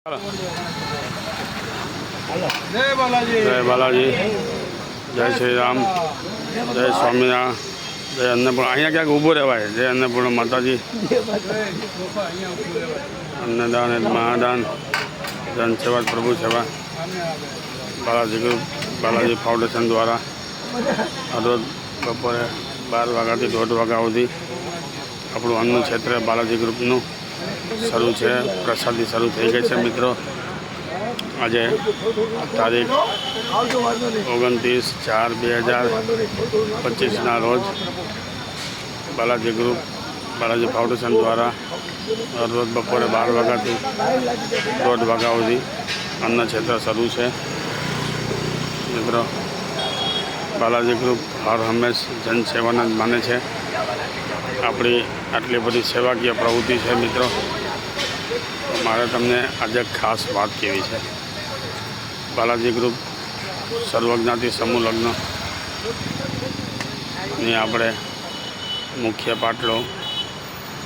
જય બાલાજી. જય શ્રી રામ જય સ્વામિનારાયણ. જય અન્નપૂર્ણ. અહીંયા ક્યાંક ઊભું રહેવાય. જય અન્નપૂર્ણ માતાજી. અન્નદાન મહાદાન. જન સેવા, પ્રભુ સેવા. બાલાજી ગ્રુપ, બાલાજી ફાઉન્ડેશન દ્વારા રોજ બપોરે બાર વાગ્યાથી દોઢ વાગ્યા સુધી આપણું અન્ન ક્ષેત્ર બાલાજી ગ્રુપનું શરૂ છે પ્રસાદી શરૂ થઈ ગઈ છે, મિત્રો. આજે તારીખ ઓગણત્રીસ ચાર બે હજાર પચીસના રોજ બાલાજી ગ્રુપ, બાલાજી ફાઉન્ડેશન દ્વારા રોજ બપોરે બાર વાગ્યાથી દોઢ વાગ્યા સુધી અન્ન ક્ષેત્ર શરૂ છે. મિત્રો, બાલાજી ગ્રુપ હર હંમેશ જનસેવાને જ માને છે. આપણી આટલી બધી સેવાકીય પ્રવૃત્તિ છે, મિત્રો. મારે તમને આજે ખાસ વાત કહેવી છે? બાલાજી ગ્રુપ, સર્વજ્ઞાતિ સમૂહ લગ્ન. ની આપણે મુખ્ય પાટલો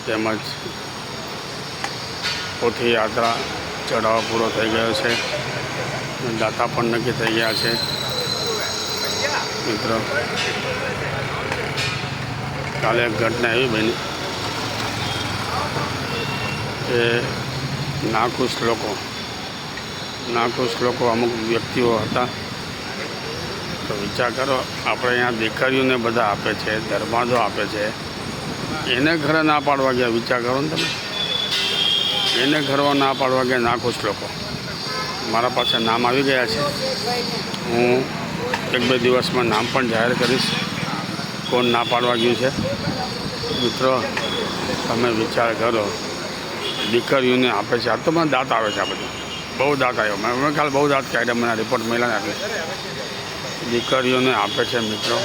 તેમજ પોથી યાત્રા ચઢાવો પૂરો થઈ ગયો છે. દાતા પણ નક્કી થઈ ગયા છે. મિત્રો, કાલે એક ઘટના એવી બની કે નાખુશ લોકો. નાખુશ લોકો અમુક વ્યક્તિઓ હતા. તો વિચાર કરો, આપણે અહીંયા દીકરીઓને બધા આપે છે, ધર્માદો આપે છે. એને ઘરે ના પાડવા ગયા, વિચાર કરો ને તમે. એને ઘરમાં ના પાડવા ગયા નાખુશ લોકો. મારા પાસે નામ આવી ગયા છે. હું એક બે દિવસમાં નામ પણ જાહેર કરીશ. કોણ ના પાડવા ગયું છે? મિત્રો, તમે વિચાર કરો. દીકરીઓને આપે છે. આ તો મને દાંત આવે છે આ બધું. બહુ દાંત આવ્યો. મેં મેં કાલે બહુ દાંત કાઢ્યા, મને રિપોર્ટ મળ્યા એટલે. દીકરીઓને આપે છે મિત્રો.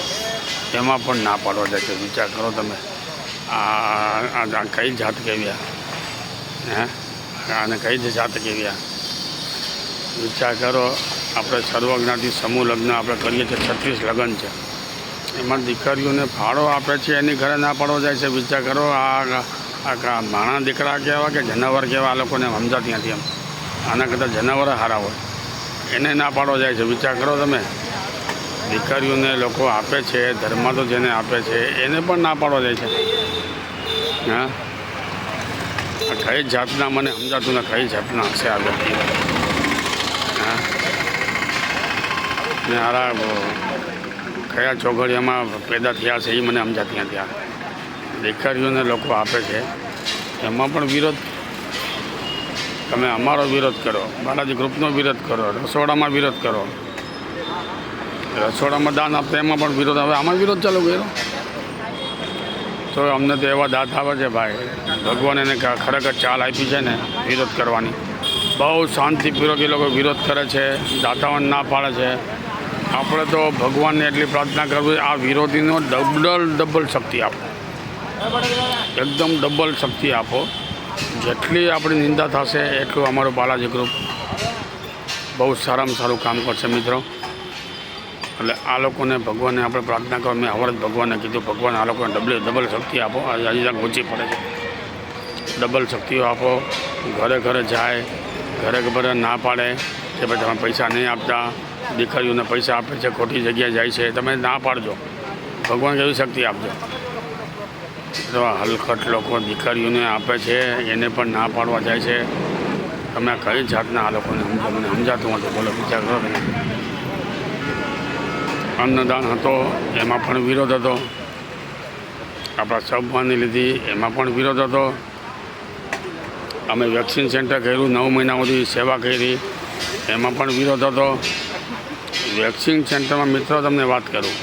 એમાં પણ ના પાડવા જાય છે. વિચાર કરો તમે. આ કઈ જાત કેવી હે? આને કઈ જ જાત કેવી વિચાર કરો. આપણે સર્વજ્ઞાથી સમૂહ લગ્ન આપણે કરીએ છીએ. છત્રીસ લગ્ન છે. એમાં દીકરીઓને ફાળો આપે છે. એની ઘરે ના પાડવા જાય છે. વિચાર કરો. આ આ માણા દીકરા કહેવા કે જનાવર કહેવા આ લોકોને સમજાતી નથી એમ. આના કરતાં જનાવર સારા હોય. એને ના પાડો જાય છે. વિચાર કરો તમે. દીકરીઓને લોકો આપે છે ધર્મ તો જેને આપે છે, એને પણ ના પાડો જાય છે. હા? કઈ જાતના મને સમજાતું ને કઈ જાતના હશે આ વ્યક્તિ? હા? ને હારા કયા ચોઘડિયામાં પેદા થયા છે એ મને સમજાતી નથી આ. દીકરીઓને લોકો આપે છે. એમાં પણ વિરોધ તમે અમારો વિરોધ કરો, બાલાજી ગ્રુપનો વિરોધ કરો, રસોડામાં વિરોધ કરો. રસોડામાં દાન આપતા એમાં પણ વિરોધ આવે. આમાં વિરોધ ચાલુ કર્યો? તો અમને તો એવા દાંત આવે છે ભાઈ. ભગવાન એને ખરેખર ચાલ આપી છે ને, વિરોધ કરવાની. બહુ શાંતિપૂર્વક એ લોકો વિરોધ કરે છે દાતાઓને ના પાડે છે. આપણે તો ભગવાનને એટલી પ્રાર્થના કરવી, આ વિરોધીનો ડબલ ડબલ શક્તિ આપો. એકદમ ડબલ શક્તિ આપો. જેટલી આપણી નિંદા થશે એટલું અમારું બાલાજી ગ્રુપ બહુ સારામાં સારું કામ કરશે મિત્રો. એટલે આ લોકોને ભગવાનને આપણે પ્રાર્થના કરો મેં હવાર જ ભગવાનને કીધું, ભગવાન, આ લોકોને ડબલ ડબલ શક્તિ આપો. હજી તક ઓછી પડે છે. ડબલ શક્તિઓ આપો. ઘરે ઘરે જાય, ઘરે ઘરે ના પાડે કે ભાઈ તમે પૈસા નહીં આપતા. દીકરીઓને પૈસા આપે છે, ખોટી જગ્યાએ જાય છે. તમે ના પાડજો. ભગવાન કેવી શક્તિ આપજો. તો હલખટ લોકો દીકરીઓને આપે છે, એને પણ ના પાડવા જાય છે. તમે કઈ જાતના આ લોકોને મને સમજાતું હતું બોલો, વિચાર કરો અન્નદાન હતો, એમાં પણ વિરોધ હતો. આપણા સબવાની લીધી, એમાં પણ વિરોધ હતો. અમે વેક્સિન સેન્ટર કર્યું, નવ મહિના સુધી સેવા કરી, એમાં પણ વિરોધ હતો. વેક્સિન સેન્ટરમાં મિત્રો તમને વાત કરું.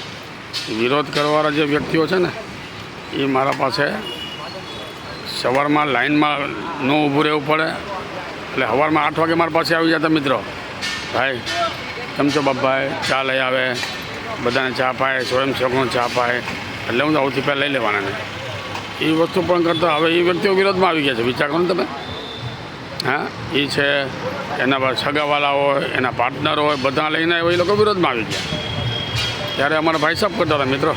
વિરોધ કરવાવાળા જે વ્યક્તિઓ છે ને એ મારા પાસે સવારમાં લાઇનમાં ન ઊભું રહેવું પડે. એટલે સવારમાં આઠ વાગે મારા પાસે આવી જતા મિત્રો. ભાઈ, કેમ છો બાપભાઈ? ચા લઈ આવે. બધાને ચા પાય સ્વયંસેવકોને ચા પાય એટલે હું તો સૌથી પહેલાં લઈ લેવાના એ વસ્તુ પણ કરતા હવે એ વ્યક્તિઓ વિરોધમાં આવી ગયા છે. વિચાર કરો ને તમે. હા, એ છે, એના પર સગાવાલા હોય, એના પાર્ટનર હોય, બધા લઈને એ લોકો વિરોધમાં આવી ગયા. ત્યારે અમારા ભાઈ સાહેબ કરતા હતા, મિત્રો.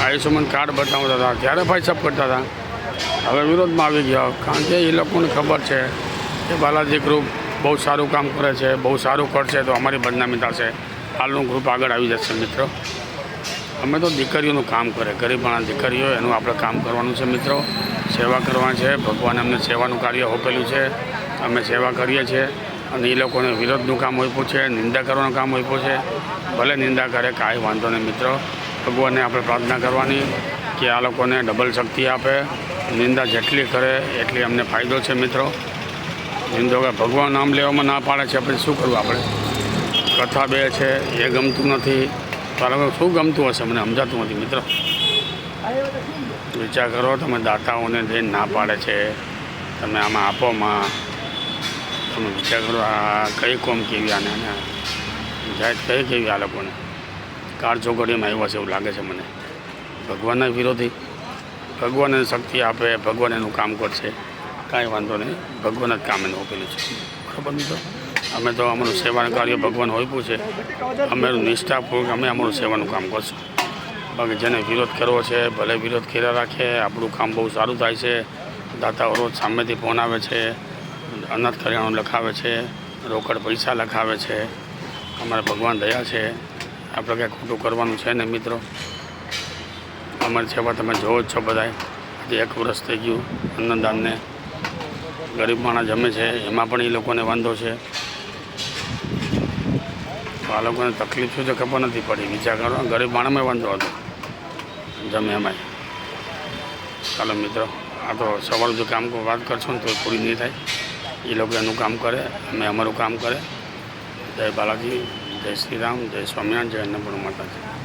આયુષ્યમાન કાર્ડ બતાવતા હતા, ત્યારે ભાઈ સાહેબ કરતા હતા. હવે વિરોધમાં આવી ગયા. કારણ કે એ લોકોને ખબર છે કે બાલાજી ગ્રુપ બહુ સારું કામ કરે છે, બહુ સારું કરશે તો અમારી બદનામી થશે. હાલનું ગ્રુપ આગળ આવી જશે મિત્રો. અમે તો દીકરીઓનું કામ કરે ગરીબાણા દીકરીઓ, એનું આપણે કામ કરવાનું છે મિત્રો. સેવા કરવા છે, ભગવાન અમને સેવાનું કાર્ય હોપેલું છે. અમે સેવા કરીએ છીએ અને એ લોકોને વિરોધનું કામ આપ્યું છે, નિંદા કરવાનું કામ આપ્યું છે. ભલે નિંદા કરે, કાંઈ વાંધો નહીં મિત્રો. ભગવાનને આપણે પ્રાર્થના કરવાની કે આ લોકોને ડબલ શક્તિ આપે, નિંદા જેટલી કરે એટલી અમને ફાયદો છે મિત્રો. નિંદો કે ભગવાન નામ લેવામાં ના પાડે છે પછી શું કરવું આપણે? કથા બે છે, એ ગમતું નથી. તારા શું ગમતું હશે મને સમજાતું નથી મિત્રો. વિચાર કરો, તમે દાતાઓને જઈને ના પાડે છે, તમે આમાં આપોમાં તમે વિચાર કરો, આ કઈ કોમ કેવી આને? જાત કઈ કેવી આ લોકોને? કાર ચોકડીમાં આવ્યા છે એવું લાગે છે મને. ભગવાનના વિરોધી ભગવાન એને શક્તિ આપે, ભગવાન એનું કામ કરશે, કાંઈ વાંધો નહીં. ભગવાન જ કામ એને આપેલું છે. બરાબર મિત્રો અમે તો અમારું સેવાનું કાર્ય ભગવાન હોઈપું છે અમે નિષ્ઠાપૂર્વક અમે અમારું સેવાનું કામ કરશું. બાકી જેને વિરોધ કરવો છે, ભલે વિરોધ કર્યા રાખે, આપણું કામ બહુ સારું થાય છે. દાતાઓ રોજ સામેથી ફોન આવે છે, અનાથ કરિયાણું લખાવે છે, રોકડ પૈસા લખાવે છે. અમારા ભગવાન દયા છે. આપણે કંઈ ખોટું કરવાનું છે ને મિત્રો? અમારી સેવા તમે જોવો જ છો બધાય. આજે એક વર્ષ થઈ ગયું અન્નદાનને. ગરીબ માણસ જમે છે, એમાં પણ એ લોકોને વાંધો છે. તો આ લોકોને તકલીફ શું છે ખબર નથી પડી. વિચાર કરો, ગરીબ માણસમાં વાંધો હતો. જમે એમાંય. ચાલો મિત્રો, આ તો સવાર જો કામ વાત કરશો ને તો પૂરી નહીં થાય. એ લોકો એનું કામ કરે, અમે અમારું કામ કરે. જય બાલાજી. જય શ્રી રામ જય સ્વામિનારાયણ જય અન્નપૂર્ણ માતાજી